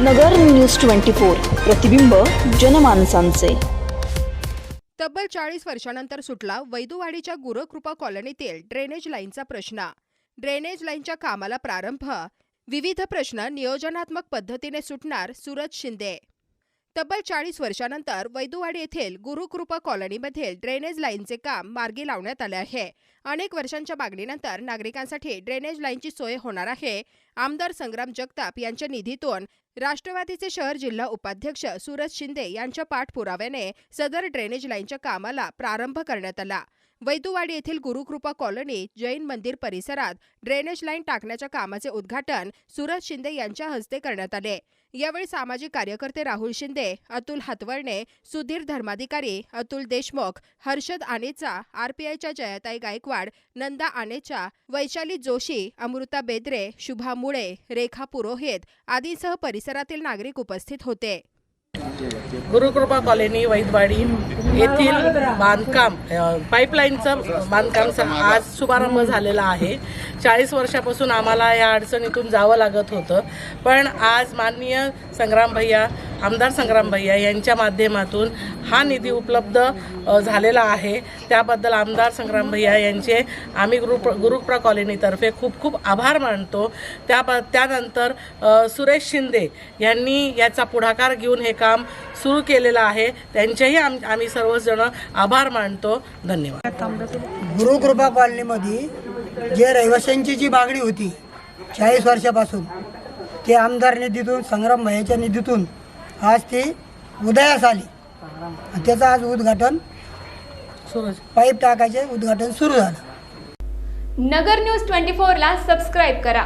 नगर news twenty four प्रतिबिंब जनमानसांचे. तब्बल चाळीस वर्षानंतर सुटला वैदुवाडीच्या गुरुकृपा कॉलनीतील ड्रेनेज लाईनचा प्रश्न. ड्रेनेज लाईनच्या कामाला प्रारंभ. विविध प्रश्न नियोजनात्मक पद्धतीने सुटणार सूरज शिंदे. तब्बल चाळीस वर्षानंतर वैदुवाडी येथील गुरुकृपा कॉलनीमधील ड्रेनेज लाईनचे काम मार्गी लावण्यात आले आहे. अनेक वर्षांच्या मागणीनंतर नागरिकांसाठी ड्रेनेज लाईनची सोय होणार आहे. आमदार संग्राम जगताप यांच्या निधीतून राष्ट्रवादीचे शहर जिल्हा उपाध्यक्ष सूरज शिंदे यांच्या पाठपुराव्याने सदर ड्रेनेज लाईनच्या कामाला प्रारंभ करण्यात आला. वैदुवाडी येथील गुरुकृपा कॉलनी जैन मंदिर परिसरात ड्रेनेज लाईन टाकण्याच्या कामाचे उद्घाटन सूरज शिंदे यांच्या हस्ते करण्यात आले. यावेळी सामाजिक कार्यकर्ते राहुल शिंदे अतुल हातवळणे सुधीर धर्माधिकारी अतुल देशमुख हर्षद आनेचा आरपीआयच्या जयताई गायकवाड नंदा आनेचा वैशाली जोशी अमृता बेद्रे शुभा मुळे रेखा पुरोहित आदींसह परिसरातील नागरिक उपस्थित होते. गुरुकृपा कॉलनी वैदवाडी येथील बांधकाम पाईपलाईनचं बांधकामचा आज शुभारंभ झालेला आहे. चाळीस वर्षापासून आम्हाला या अडचणीतून जावं लागत होतं. पण आज माननीय संग्राम भैया आमदार संग्राम भैया यांच्या माध्यमातून हा निधी उपलब्ध झालेला आहे. त्याबद्दल आमदार संग्राम भैया यांचे आम्ही गुरु गुरुप्रा कॉलनीतर्फे खूप खूप आभार मानतो. त्या त्यानंतर सुरेश शिंदे यांनी याचा पुढाकार घेऊन हे काम सुरू केलेलं आहे. त्यांचेही आम आम्ही सर्वजण आभार मानतो. धन्यवाद. गुरुकृपा कॉलनीमध्ये जे रहिवाशांची जी मागणी होती चाळीस वर्षापासून ते आमदार निधीतून संग्राम भैयाच्या निधीतून आज ती उदयास आली. त्याचं आज उद्घाटन पाईप टाकायचे उद्घाटन सुरू झालं. नगर न्यूज ट्वेंटी फोरला सबस्क्राईब करा.